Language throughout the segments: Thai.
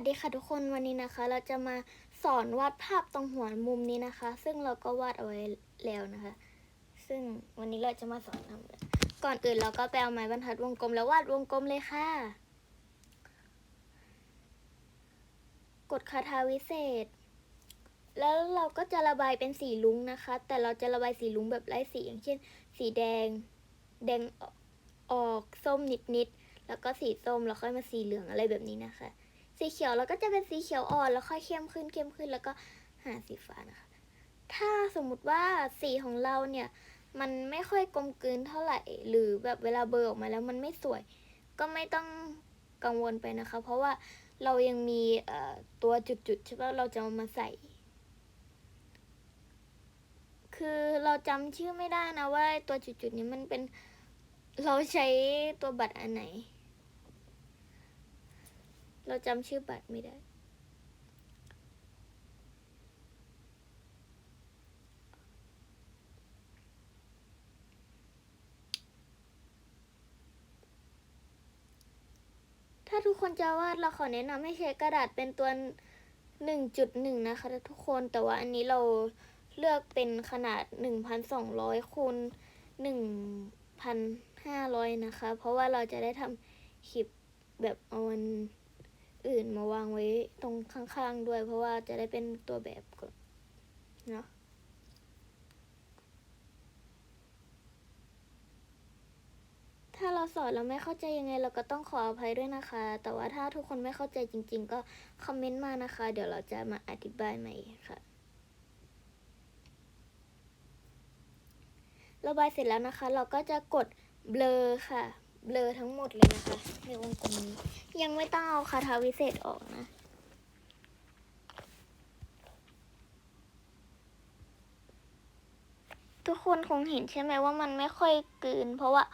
วัสดีค่ะทุกคนวันนี้นะคะ เราจะมาสอนวาดภาพตรงหัวมุมนี้นะคะ ซึ่งเราก็วาดเอาไว้แล้วนะคะ ซึ่งวันนี้เราจะมาสอนทำก่อนอื่นเราก็ไปเอาไม้บรรทัดวงกลมแล้ววาดวงกลมเลยค่ะ กดคาถาวิเศษ แล้วเราก็จะระบายเป็นสีลุ้งนะคะ แต่เราจะระบายสีลุ้งแบบไร้สีอย่างเช่น สีแดง แดงออกส้มนิดๆแล้วก็สีส้มแล้วค่อยมาสีเหลืองอะไรแบบนี้นะคะ สีเขียวเราก็จะเป็นสีเขียวอ่อนแล้วค่อยเข้มขึ้นเข้มขึ้นแล้วก็หาสีฟ้านะคะ ถ้าสมมุติว่าสีของเราเนี่ยมันไม่ค่อยกลมกลืนเท่าไหร่ หรือแบบเวลาเบลอออกมาแล้วมันไม่สวย ก็ไม่ต้องกังวลไปนะคะ เพราะว่าเรายังมีตัวจุดๆใช่ปะเราจะเอามาใส่ คือเราจำชื่อไม่ได้นะว่าตัวจุดๆนี้มันเป็นเราใช้ตัวบัตรอันไหน เราจำชื่อบัตรไม่ได้ ถ้าทุกคนจะวาดเราขอแนะนำให้ใช้กระดาษเป็นตัว 1.1 นะคะทุกคนแต่ว่าอันนี้เราเลือกเป็นขนาด 1,200คูณ1,500 นะคะ เพราะว่าเราจะได้ทำคลิปแบบเอาอัน อื่นมาวางไว้ตรงข้างๆด้วย เพราะว่าจะได้เป็นตัวแบบก่อนเนาะถ้าเราสอนแล้วไม่เข้าใจยังไง เราก็ต้องขออภัยด้วยนะคะ แต่ว่าถ้าทุกคนไม่เข้าใจจริง ๆ ก็คอมเมนต์มานะคะ เดี๋ยวเราจะมาอธิบายใหม่ค่ะระบายเสร็จแล้วนะคะ เราก็จะกดเบลอค่ะ เบลอทั้งหมดเลยนะคะในวง ยังไม่ต้องเอาคาถาวิเศษออกนะ ทุกคนคงเห็นใช่ไหมว่ามันไม่ค่อยกลืน เพราะว่า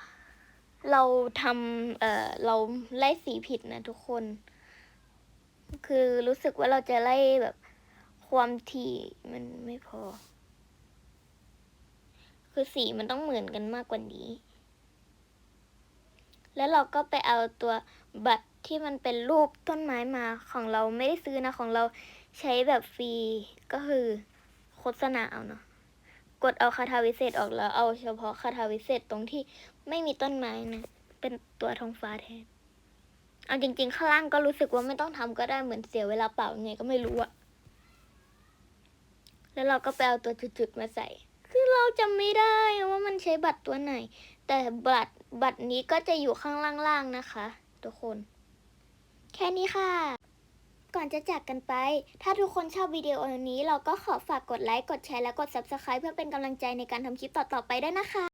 เราทำเอ่อเราไล่สีผิดนะทุกคน คือรู้สึกว่าเราจะไล่แบบความถี่มันไม่พอ คือสีมันต้องเหมือนกันมากกว่านี้ แล้วเราก็ไปเอาตัวบัตร ที่มันเป็นรูปต้นไม้มาของเราไม่ได้ซื้อนะของเราใช้แบบฟรีก็คือโฆษณาเอาเนาะกดเอาคาถาวิเศษออกแล้วเอาเฉพาะคาถาวิเศษตรงที่ไม่มีต้นไม้นะเป็นตัวทองฟ้าแทนเอาจริง ๆ ข้างล่างก็รู้สึกว่าไม่ต้องทำก็ได้เหมือนเสียเวลาเปล่าไงก็ไม่รู้อะแล้วเราก็ไปเอาตัวจุดๆมาใส่ คือเราจำไม่ได้ว่ามันใช้บัตรตัวไหน แต่บัตรบัตรนี้ก็จะอยู่ข้างล่างๆนะคะ ทุกคน แค่นี้ค่ะ ก่อนจะจากกันไป ถ้าทุกคนชอบวิดีโอนี้ เราก็ขอฝากกดไลค์ กดแชร์ และกด Subscribe เพื่อเป็นกำลังใจในการทำคลิปต่อๆไปด้วยนะคะ